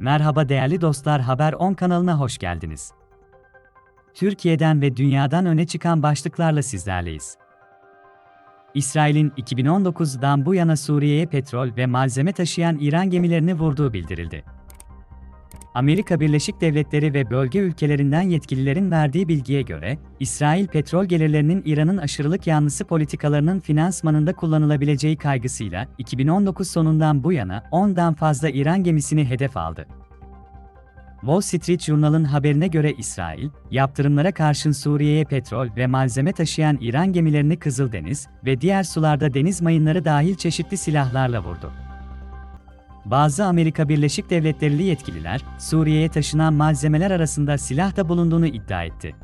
Merhaba değerli dostlar Haber 10 kanalına hoş geldiniz. Türkiye'den ve dünyadan öne çıkan başlıklarla sizlerleyiz. İsrail'in 2019'dan bu yana Suriye'ye petrol ve malzeme taşıyan İran gemilerini vurduğu bildirildi. Amerika Birleşik Devletleri ve bölge ülkelerinden yetkililerin verdiği bilgiye göre, İsrail petrol gelirlerinin İran'ın aşırılık yanlısı politikalarının finansmanında kullanılabileceği kaygısıyla 2019 sonundan bu yana 10'dan fazla İran gemisini hedef aldı. Wall Street Journal'ın haberine göre İsrail, yaptırımlara karşın Suriye'ye petrol ve malzeme taşıyan İran gemilerini Kızıldeniz ve diğer sularda deniz mayınları dahil çeşitli silahlarla vurdu. Bazı Amerika Birleşik Devletleri'li yetkililer, Suriye'ye taşınan malzemeler arasında silah da bulunduğunu iddia etti.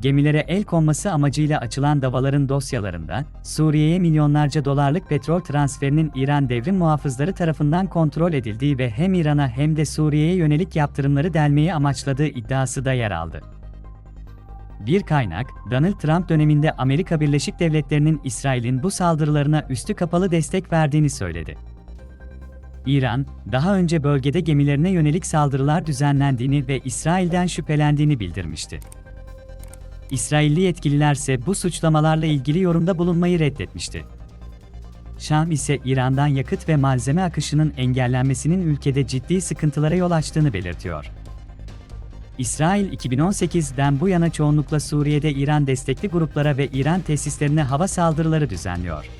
Gemilere el konması amacıyla açılan davaların dosyalarında, Suriye'ye milyonlarca dolarlık petrol transferinin İran devrim muhafızları tarafından kontrol edildiği ve hem İran'a hem de Suriye'ye yönelik yaptırımları delmeyi amaçladığı iddiası da yer aldı. Bir kaynak, Donald Trump döneminde Amerika Birleşik Devletleri'nin İsrail'in bu saldırılarına üstü kapalı destek verdiğini söyledi. İran, daha önce bölgede gemilerine yönelik saldırılar düzenlendiğini ve İsrail'den şüphelendiğini bildirmişti. İsrailli yetkililer ise bu suçlamalarla ilgili yorumda bulunmayı reddetmişti. Şam ise İran'dan yakıt ve malzeme akışının engellenmesinin ülkede ciddi sıkıntılara yol açtığını belirtiyor. İsrail 2018'den bu yana çoğunlukla Suriye'de İran destekli gruplara ve İran tesislerine hava saldırıları düzenliyor.